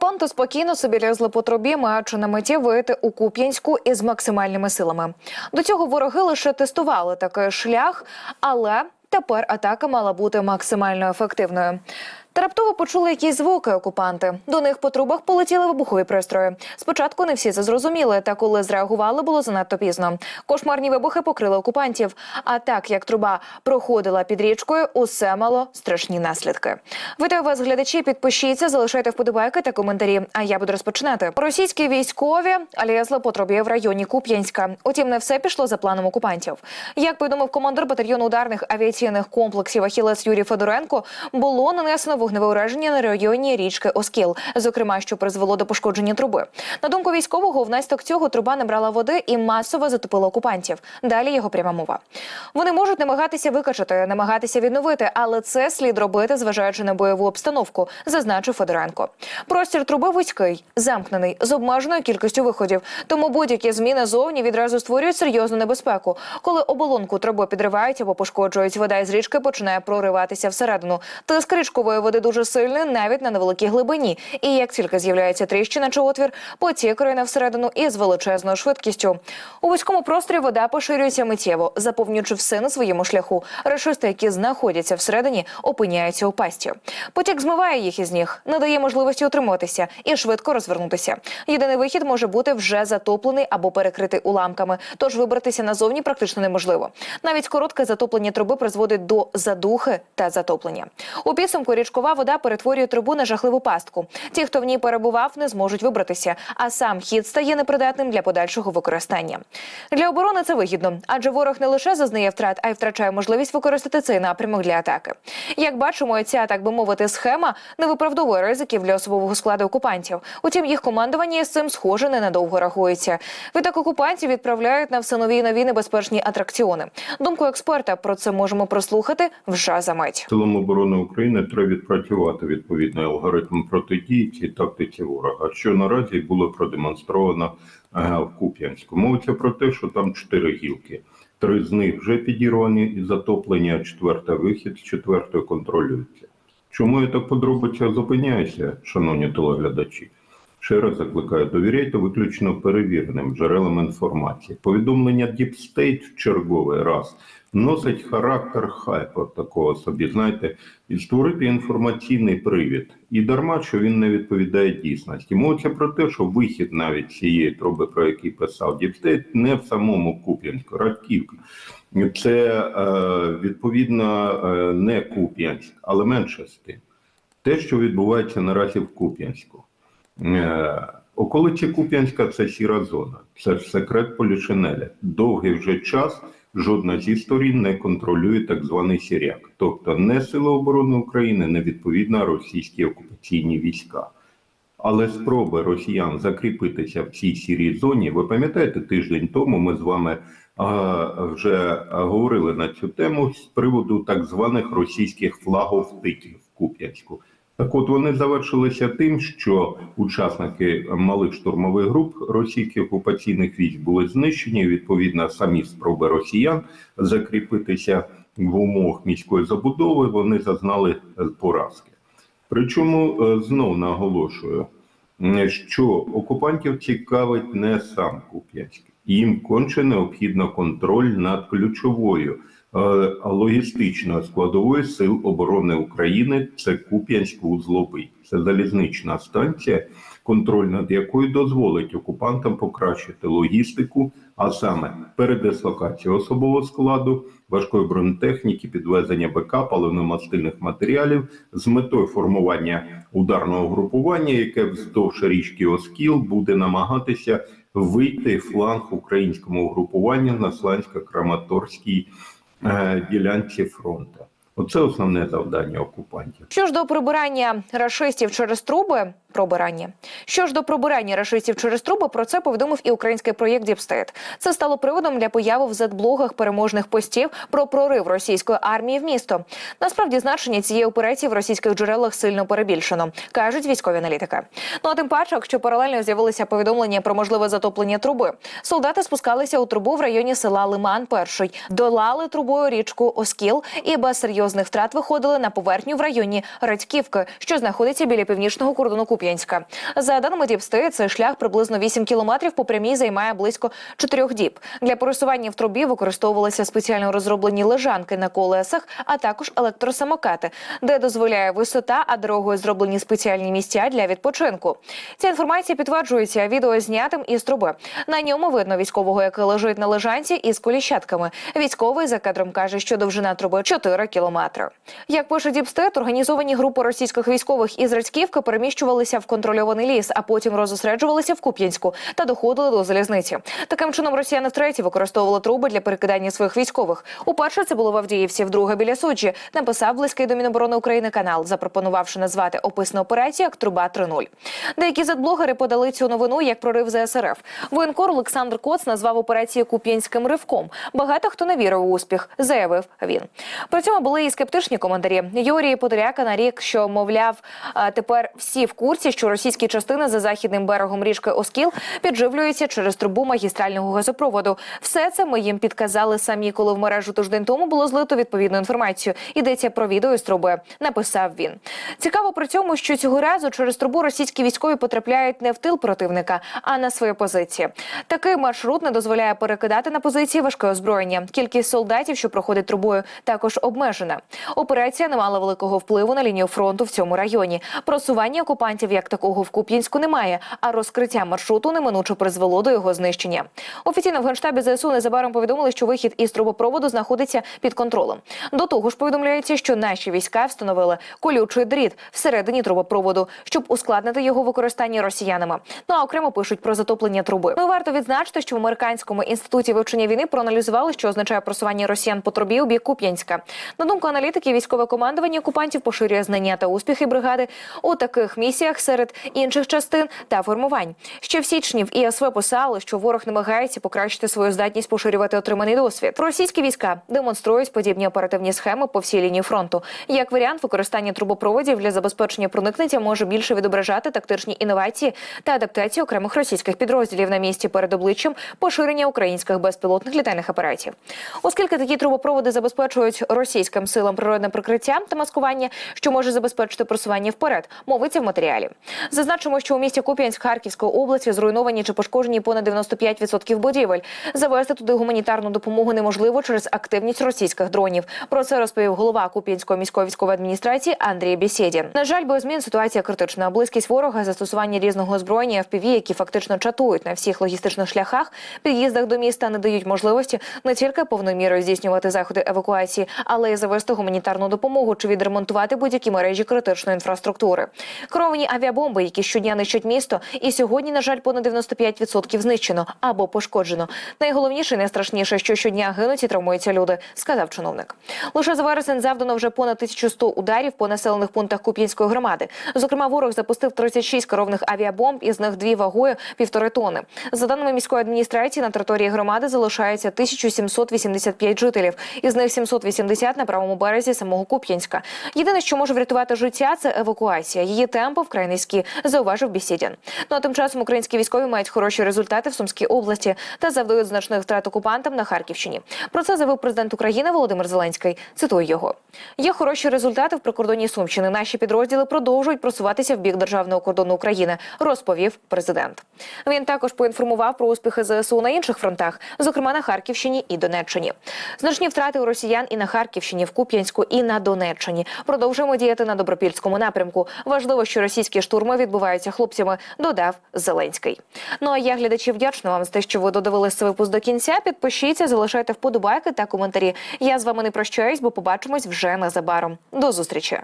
Окупанти спокійно собі лізли по трубі, маючи на меті вийти у Куп'янську із максимальними силами. До цього вороги лише тестували такий шлях, але тепер атака мала бути максимально ефективною. Та раптово почули якісь звуки окупанти. До них по трубах полетіли вибухові пристрої. Спочатку не всі це зрозуміли, та коли зреагували, було занадто пізно. Кошмарні вибухи покрили окупантів. А так як труба проходила під річкою, усе мало страшні наслідки. Вітаю вас, глядачі. Підпишіться, залишайте вподобайки та коментарі. А я буду розпочинати. Російські військові лізли по трубі в районі Куп'янська. Утім, не все пішло за планом окупантів. Як повідомив командир батальйону ударних авіаційних комплексів Ахілес Юрій Федоренко, було нанесено вогневе ураження на районі річки Оскіл, зокрема, що призвело до пошкодження труби. На думку військового, внаслідок цього труба набрала води і масово затопила окупантів. Далі його пряма мова. Вони можуть намагатися викачати, намагатися відновити, але це слід робити, зважаючи на бойову обстановку, зазначив Федоренко. Простір труби вузький, замкнений з обмеженою кількістю виходів. Тому будь-які зміни зовні відразу створюють серйозну небезпеку. Коли оболонку труби підривають або пошкоджують, вода із річки починає прориватися всередину. Тиск річкової води дуже сильний навіть на невеликій глибині. І як тільки з'являється тріщина чи отвір, потік рине всередину із величезною швидкістю. У вузькому просторі вода поширюється миттєво, заповнюючи все на своєму шляху. Решисти, які знаходяться всередині, опиняються у пасті. Потік змиває їх із ніг, не дає можливості утриматися і швидко розвернутися. Єдиний вихід може бути вже затоплений або перекритий уламками, тож вибратися назовні практично неможливо. Навіть коротке затоплення труби призводить до задухи та затоплення. У підсумку річкова вода перетворює трубу на жахливу пастку. Ті, хто в ній перебував, не зможуть вибратися, а сам хід стає непридатним для подальшого використання. Для оборони це вигідно, адже ворог не лише зазнає втрат, а й втрачає можливість використати цей напрямок для атаки. Як бачимо, ця так би мовити схема не виправдовує ризиків для особового складу окупантів. Утім, їх командування з цим схоже ненадовго рахується. Відтак окупантів відправляють на все нові і нові небезпечні атракціони. Думку експерта про це можемо прослухати вже за мить. Силам оборони України треба відпрацювати відповідний алгоритм протидії цій тактиці ворога, що наразі було продемонстровано е, в Куп'янську. Мовиться про те, що там чотири гілки. Три з них вже підірвані і затоплені, а четверта вихід з четвертої контролюється. Чому я так подробиця зупиняюся, шановні телеглядачі? Ще раз закликаю довіряйте виключно перевіреним джерелам інформації. Повідомлення Deep State в черговий раз носить характер хайпу такого собі, знаєте, і створити інформаційний привід. І дарма, що він не відповідає дійсності. Мовиться про те, що вихід навіть цієї труби, про який писав Deep State, не в самому Куп'янську, Радківка. Це е, відповідно е, не Куп'янськ, але менше з тим. Те, що відбувається наразі в Куп'янську. Е, Околиці Куп'янська це сіра зона, це ж секрет Полішинеля. Довгий вже час жодна зі сторін не контролює так званий сіряк, тобто не Сили оборони України, не відповідно російські окупаційні війська. Але спроби росіян закріпитися в цій сірій зоні, ви пам'ятаєте, тиждень тому ми з вами а, вже говорили на цю тему з приводу так званих російських флаговтиків в Куп'янську. Так от вони завершилися тим, що учасники малих штурмових груп російських окупаційних військ були знищені. Відповідно, самі спроби росіян закріпитися в умовах міської забудови вони зазнали поразки. Причому е, знов наголошую, що окупантів цікавить не сам Куп'янськ. Їм конче необхідно контроль над ключовою логістичною складовою сил оборони України. Це Куп'янськ-Узловий. Це залізнична станція, контроль над якою дозволить окупантам покращити логістику, а саме передислокацію особового складу, важкої бронетехніки, підвезення БК, паливно-мастильних матеріалів з метою формування ударного групування, яке вздовж річки Оскіл буде намагатися вийти фланг українському угрупуванню на Слансько-Краматорській е, ділянці фронту. Оце основне завдання окупантів. Що ж до прибирання рашистів через труби, пробирання. Що ж до пробирання рашистів через труби, про це повідомив і український проєкт Діпстейт. Це стало приводом для появи в зетблогах переможних постів про прорив російської армії в місто. Насправді значення цієї операції в російських джерелах сильно перебільшено, кажуть військові аналітики. Ну а тим паче, якщо паралельно з'явилися повідомлення про можливе затоплення труби, солдати спускалися у трубу в районі села Лиман. Перший долали трубою річку Оскіл і без серйозних серйозних втрат виходили на поверхню в районі Радьківки, що знаходиться біля північного кордону Куп'янська. За даними Діпсти, цей шлях приблизно 8 кілометрів по прямій займає близько 4 діб. Для пересування в трубі використовувалися спеціально розроблені лежанки на колесах, а також електросамокати, де дозволяє висота, а дорогою зроблені спеціальні місця для відпочинку. Ця інформація підтверджується відео знятим із труби. На ньому видно військового, який лежить на лежанці із коліщатками. Військовий за кадром каже, що довжина труби 4 кілометри. Як пише Діпстет, організовані групи російських військових із Радьківки переміщувалися в контрольований ліс, а потім розосереджувалися в Куп'янську та доходили до залізниці. Таким чином, росіяни втретє використовували труби для перекидання своїх військових. Уперше це було в Авдіївці, вдруге біля Суджі. Написав близький до Міноборони України канал, запропонувавши назвати описну операцію як Труба 3.0. Деякі зетблогери подали цю новину як прорив ЗСРФ. Воєнкор Олександр Коц назвав операцію Куп'янським ривком. Багато хто не вірив у успіх, заявив він. При цьому були і скептичні коментарі. Юрій Подоляка нарік, що мовляв, а, тепер всі в курсі, що російські частини за західним берегом річки Оскіл підживлюються через трубу магістрального газопроводу. Все це ми їм підказали самі, коли в мережу тиждень тому було злито відповідну інформацію. Йдеться про відео з труби. Написав він. Цікаво при цьому, що цього разу через трубу російські військові потрапляють не в тил противника, а на свої позиції. Такий маршрут не дозволяє перекидати на позиції важке озброєння. Кількість солдатів, що проходить трубою, також обмежена. Операція не мала великого впливу на лінію фронту в цьому районі. Просування окупантів як такого в Куп'янську немає, а розкриття маршруту неминуче призвело до його знищення. Офіційно в генштабі ЗСУ незабаром повідомили, що вихід із трубопроводу знаходиться під контролем. До того ж, повідомляється, що наші війська встановили колючий дріт всередині трубопроводу, щоб ускладнити його використання росіянами. Ну а окремо пишуть про затоплення труби. Ну варто відзначити, що в американському інституті вивчення війни проаналізували, що означає просування росіян по трубі у бік Куп'янська. На думку аналітиків, військове командування окупантів поширює знання та успіхи бригади у таких місіях серед інших частин та формувань. Ще в січні в ІСВ писали, що ворог намагається покращити свою здатність поширювати отриманий досвід. Російські війська демонструють подібні оперативні схеми по всій лінії фронту. Як варіант, використання трубопроводів для забезпечення проникнення може більше відображати тактичні інновації та адаптацію окремих російських підрозділів на місці перед обличчям поширення українських безпілотних літальних апаратів. Оскільки такі трубопроводи забезпечують російським силам природне прикриття та маскування, що може забезпечити просування вперед, мовиться в матеріалі. Зазначимо, що у місті Куп'янськ Харківської області зруйновані чи пошкоджені понад 95% будівель. Завести туди гуманітарну допомогу неможливо через активність російських дронів. Про це розповів голова Куп'янської міської військової адміністрації Андрій Бєсєдін. На жаль, без змін ситуація критична. Близькість ворога, застосування різного озброєння FPV, які фактично чатують на всіх логістичних шляхах, під'їздах до міста не дають можливості не тільки повною мірою здійснювати заходи евакуації, але й завести гуманітарну допомогу чи відремонтувати будь-які мережі критичної інфраструктури. Керовані авіабомби, які щодня нищать місто, і сьогодні, на жаль, понад 95% знищено або пошкоджено. Найголовніше і найстрашніше, що щодня гинуть і травмуються люди, сказав чиновник. Лише за вересень завдано вже понад 1100 ударів по населених пунктах Куп'янської громади. Зокрема, ворог запустив 36 керованих авіабомб, із них дві вагою півтори тони. За даними міської адміністрації, на території громади залишається 1785 жителів, із них 780 на правому березі самого Куп'янська. Єдине, що може врятувати життя, це евакуація. Її темпи вкрай низькі, зауважив Бісідін. Ну а тим часом українські військові мають хороші результати в Сумській області та завдають значних втрат окупантам на Харківщині. Про це заявив президент України Володимир Зеленський. Цитую його: є хороші результати в прикордонні Сумщини. Наші підрозділи продовжують просуватися в бік державного кордону України, розповів президент. Він також поінформував про успіхи ЗСУ на інших фронтах, зокрема на Харківщині і Донеччині. Значні втрати у росіян і на Харківщині, в Куп'янську, і на Донеччині. Продовжуємо діяти на добропільському напрямку. Важливо, що російські штурми відбуваються хлопцями, додав Зеленський. Ну а я глядачі вдячна вам за те, що ви додивились цей випуск до кінця. Підпишіться, залишайте вподобайки та коментарі. Я з вами не прощаюсь, бо побачимось вже незабаром. До зустрічі.